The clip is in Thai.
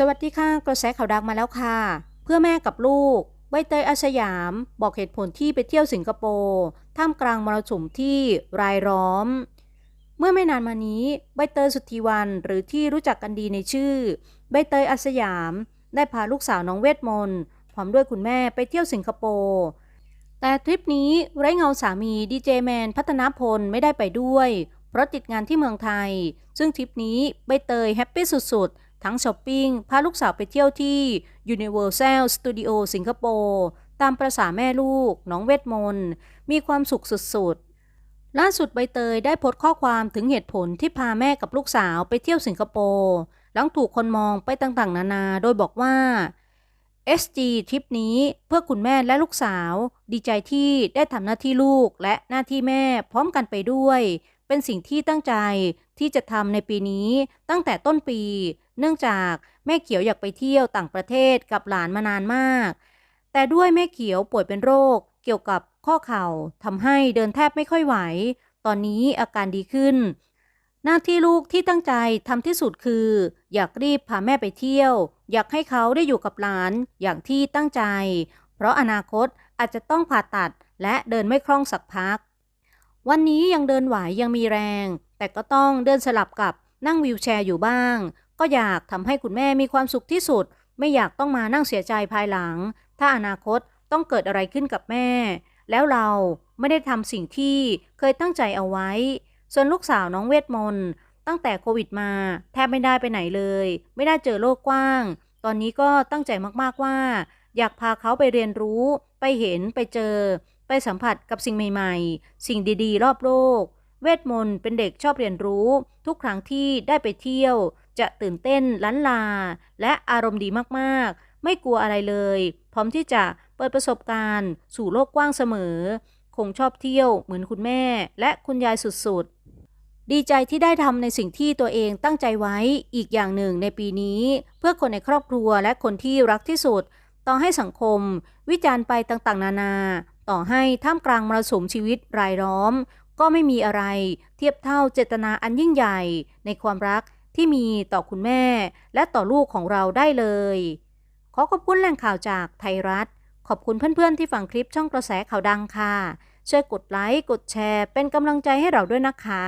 สวัสดีค่ะ กระแสข่าวดังมาแล้วค่ะ เพื่อแม่กับลูก ใบเตยอาสยาม บอกเหตุผลที่ไปเที่ยวสิงคโปร์ท่ามกลางมรสุมที่รายล้อม เมื่อไม่นานมานี้ ใบเตยสุทธิวันหรือที่รู้จักกันดีในชื่อ ใบเตยอาสยาม ได้พาลูกสาวน้องเวทมนต์พร้อมด้วยคุณแม่ไปเที่ยวสิงคโปร์แต่ทริปนี้ไร้เงาสามีดีเจแมนพัฒนาพลไม่ได้ไปด้วย เพราะติดงานที่เมืองไทย ซึ่งทริปนี้ใบเตยแฮปปี้สุดๆ ทั้งช้อปปิ้ง พาลูกสาวไปเที่ยวที่ Universal Studio สิงคโปร์ตามประษาแม่ลูก น้องเวทมนต์มีความสุขสุดๆ ล่าสุดใบเตยได้โพสต์ข้อความถึงเหตุผลที่พาแม่กับลูกสาวไปเที่ยวสิงคโปร์หลังถูกคนมองไปต่างๆ นานา โดยบอกว่า SG ทริปนี้เพื่อคุณแม่และลูกสาว ดีใจที่ได้ทำหน้าที่ลูกและหน้าที่แม่พร้อมกันไปด้วย เป็นสิ่งที่ตั้งใจที่จะทำในปีนี้ตั้งแต่ต้นปี เนื่องจากแม่เขียวอยากไปเที่ยวต่างประเทศกับหลานมานานมาก แต่ด้วยแม่เขียวป่วยเป็นโรค เกี่ยวกับข้อเข่าทำให้เดินแทบไม่ค่อยไหว ตอนนี้อาการดีขึ้น หน้าที่ลูกที่ตั้งใจทำที่สุดคือ อยากรีบพาแม่ไปเที่ยว อยากให้เขาได้อยู่กับหลานอย่างที่ตั้งใจ เพราะอนาคตอาจจะต้องผ่าตัดและเดินไม่คล่องสักพัก วันนี้ยังเดินไหวยังมีแรง แต่ก็ต้องเดินสลับกับนั่งวีลแชร์อยู่บ้าง ก็อยากทำให้คุณแม่มีความสุขที่สุด ไม่อยากต้องมานั่งเสียใจภายหลัง ถ้าอนาคตต้องเกิดอะไรขึ้นกับแม่ แล้วเราไม่ได้ทำสิ่งที่เคยตั้งใจเอาไว้ ส่วนลูกสาวน้องเวทมนต์ตั้งแต่โควิดมา แทบไม่ได้ไปไหนเลย ไม่ได้เจอโลกกว้าง ตอนนี้ก็ตั้งใจมากๆว่า อยากพาเขาไปเรียนรู้ ไปเห็นไปเจอ ไปสัมผัสกับสิ่งใหม่ ๆ สิ่งดีๆ รอบโลก เวทมนต์เป็นเด็กชอบเรียนรู้ ทุกครั้งที่ได้ไปเที่ยว จะตื่นเต้นล้านลา และอารมณ์ดีมากๆ ไม่กลัวอะไรเลย พร้อมที่จะเปิดประสบการณ์ สู่โลกกว้างเสมอ คงชอบเที่ยวเหมือนคุณแม่ และคุณยายสุดๆ ดีใจที่ได้ทำในสิ่งที่ตัวเองตั้งใจไว้อีกอย่างหนึ่งในปีนี้ เพื่อคนในครอบครัวและคนที่รักที่สุดต่อให้สังคม วิจารณ์ไปต่างๆ นานา ต่อให้ท่ามกลางมรสุมชีวิตรายล้อม ก็ไม่มีอะไรเทียบเท่าเจตนาอันยิ่งใหญ่ในความรักที่มีต่อคุณแม่และต่อลูกของเราได้เลย ขอขอบคุณแหล่งข่าวจากไทยรัฐ ขอบคุณเพื่อนๆที่ฟังคลิปช่องกระแสข่าวดังค่ะ ช่วยกดไลค์ กดแชร์ เป็นกำลังใจให้เราด้วยนะคะ